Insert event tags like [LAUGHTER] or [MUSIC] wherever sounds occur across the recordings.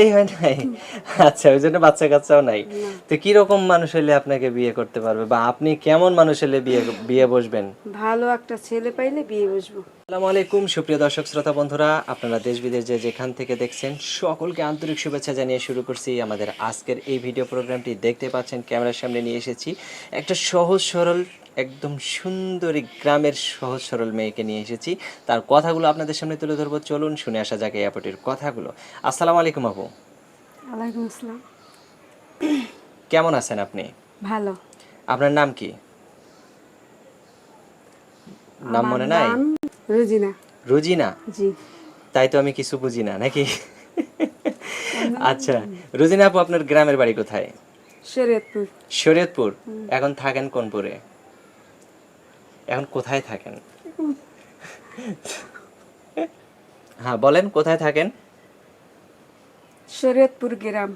এই হয় নাই? আচ্ছা ওই জন্য বাচ্চা কাচ্চাও নাই তো কি রকম মানুষ হলে আপনাকে বিয়ে করতে পারবে? বা আপনি কেমন মানুষ হলে বিয়ে বিয়ে বসবেন? ভালো একটা ছেলে পাইলে বিয়ে বসবো। আসসালামু আলাইকুম সুপ্রিয় দর্শক শ্রোতা বন্ধুরা। আপনারা দেশ বিদেশ যে যেখান থেকে দেখছেন সকলকে আন্তরিক শুভেচ্ছা জানিয়ে শুরু করছি আমাদের আজকের এই ভিডিও প্রোগ্রামটি। দেখতে পাচ্ছেন ক্যামেরার সামনে নিয়ে এসেছি একটা সহজ সরল একদম সুন্দরী গ্রামের সহজ সরল মেয়েকে নিয়ে এসেছি। তার কথাগুলো আপনাদের সামনে তুলে ধরবো। চলুন শুনে আসা যাক এই আপুটির কথাগুলো। আসসালামু আলাইকুম আপু। ওয়ালাইকুম আসসালাম। কেমন আছেন আপনি? ভালো। আপনার নাম কি? নাম মনে নাই? রুজিনা। রুজিনা? জি। তাই তো আমি কিছু বুঝি না নাকি? আচ্ছা রুজিনা আপু আপনার গ্রামের বাড়ি কোথায়? শরীয়তপুর। শরীয়তপুর? এখন থাকেন কোনপুরে এখন কোথায় থাকেন? হ্যাঁ বলেন কোথায় থাকেন? শরীয়তপুর গ্রাম।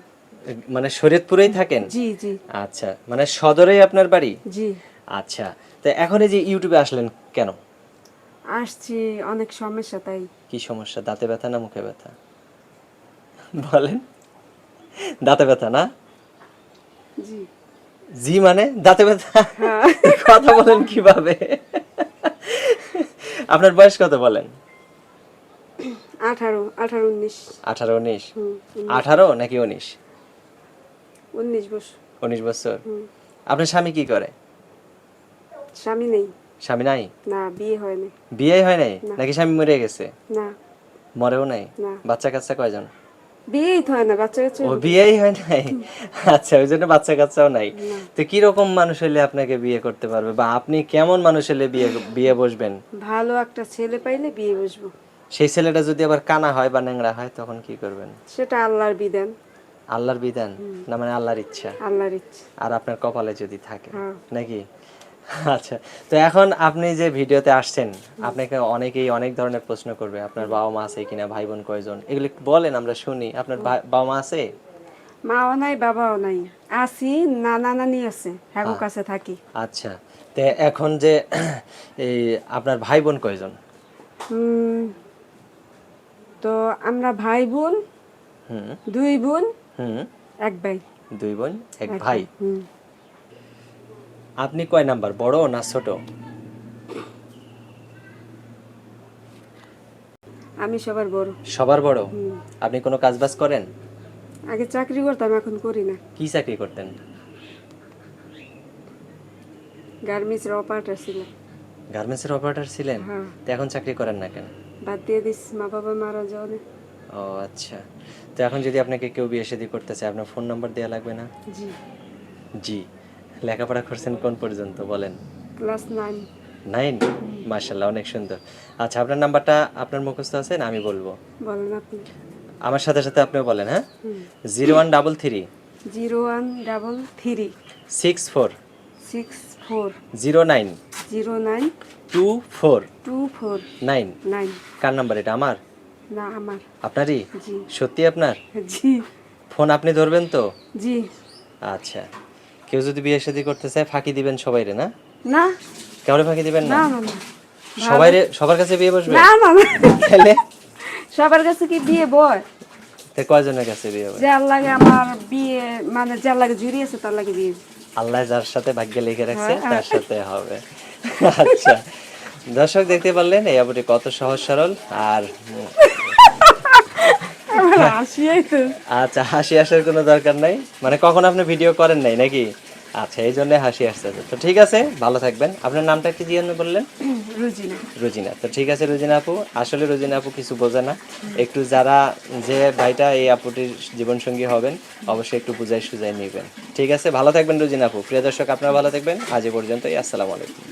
মানে শরীয়তপুরেই থাকেন? জি জি। আচ্ছা মানে সদরেই আপনার বাড়ি? জি। আচ্ছা তো এখন এই যে ইউটিউবে আসলেন কেন? আসছি অনেক সমস্যা তাই। কি সমস্যা? দাঁতে ব্যথা না মুখে ব্যথা? বলেন। দাঁতে ব্যথা না? জি। জি মানে? দাঁতে ব্যথা? কথা বলেন কীভাবে? আপনার বয়স কত বলেন? আঠারো আঠারো উনিশ। আঠারো উনিশ? আঠারো নাকি উনিশ? উনিশ বছর। উনিশ বছর। আপনার স্বামী কি করে? স্বামী নেই। স্বামী নাই? না বিয়ে হয়নি বিয়ে হয় নাই? নাকি স্বামী মরে গেছে? না। মরেও নাই? বাচ্চা কাচ্চা কয়জন? বিয়েই হয় না বাচ্চা কাচ্চা ও বিয়েই হয় নাই? আচ্ছা ওই জন্য বাচ্চা কাচ্চাও নাই তো কি রকম মানুষ হলে আপনাকে বিয়ে করতে পারবে? বা আপনি কেমন মানুষ হলে বিয়ে বিয়ে বসবেন? ভালো একটা ছেলে পাইলে বিয়ে বসবো। সেই ছেলেটা যদি আবার কানা হয় বা ন্যাংরা হয় তখন কি করবেন? সেটা আল্লাহর বিধান। আল্লাহর বিধান? না মানে আল্লাহর ইচ্ছা? আল্লাহর ইচ্ছে। আর আপনার কপালে যদি থাকে? হ্যাঁ। নাকি? আচ্ছা তো এখন আপনি যে ভিডিওতে আসছেন আপনাকে অনেকেই অনেক ধরনের প্রশ্ন করবে আপনার বাবা মা আছে কিনা ভাই বোন কয়জন? এগুলো বলেন আমরা শুনি। আপনার বাবা মা আছে? মাও নাই বাবাও নাই। আছি নানা নানি আছে কাছে থাকি। আচ্ছা তো এখন যে [CLEARS THROAT] এই আপনার ভাই বোন কয়জন? হুম, তো আমরা ভাই বোন দুই বোন এক ভাই। দুই বোন এক ভাই। আপনি কয় নাম্বার বড় না ছোট? আমি সবার বড়। সবার বড়? আপনি কোনো কাজ বাজ করেন? আগে চাকরি করতাম এখন করি না। কি চাকরি করতেন? গার্মেন্টসের অপারেটর ছিল গার্মেন্টসের অপারেটর ছিলেন? হ্যাঁ। তো এখন চাকরি করেন না কেন? বাদ দিয়ে দিস মা বাবা মারা যাওয়া ও আচ্ছা। তো এখন যদি আপনাকে কেউ বিয়ে শাদী করতে চায় আপনার ফোন নাম্বার দেওয়া লাগবে না? জি। জি। লেখাপড়া করছেন কোন পর্যন্ত বলেন? Class nine. নাইন? মার্শাল্লাহ অনেক সুন্দর। আচ্ছা আপনার নাম্বারটা আপনার মুখস্থ আছে না আমি বলব? বলেন আপনি। আমার সাথে সাথে আপনিও বলেন হ্যাঁ? Zero one double three. Zero one double three. Six four. Six four. Zero nine. Zero nine. Two four. Two four. Nine. Nine. কার নাম্বার এটা আমার? না আমার। আপনারই? জি। সত্যি আপনার? জি। ফোন আপনি ধরবেন তো? জি। আচ্ছা। কেউ যদি বিয়ে শাদী করতে চায় ফাঁকি দিবেন সবাই রে না? না। কেমন ফাঁকি দিবেন না? না না সবার কাছে বিয়ে বসবে? না না না। তাহলে? সবার কাছে কি বিয়ে বয়? তো কয়জনের কাছে বিয়ে হবে যার লাগে আমার বিয়ে মানে যার লাগে জুড়ি আছে তার লাগে বিয়ে। আল্লাহ যার সাথে ভাগ্যে লিখে রাখছে তার সাথে হবে। আচ্ছা। দর্শক দেখতে পারলেন এই আপুটি কত সহজ সরল আর আচ্ছা হাসি আসার কোনো দরকার নাই। মানে কখন আপনি ভিডিও করেন নাই নাকি? আচ্ছা এই জন্য হাসি আসছে। তো ঠিক আছে ভালো থাকবেন। আপনার নামটা কি জিজ্ঞাসা বললেন? রুজিনা। রুজিনা। তো ঠিক আছে রুজিনা আপু। আসলে রুজিনা আপু কিছু বোঝে না। একটু যারা যে ভাইটা এই আপুটির জীবনসঙ্গী হবেন অবশ্যই একটু বুঝাই সুজাই নেবেন। ঠিক আছে ভালো থাকবেন রুজিনা আপু। প্রিয় দর্শক আপনারা ভালো থাকবেন। আজ পর্যন্তই। আসসালামু আলাইকুম।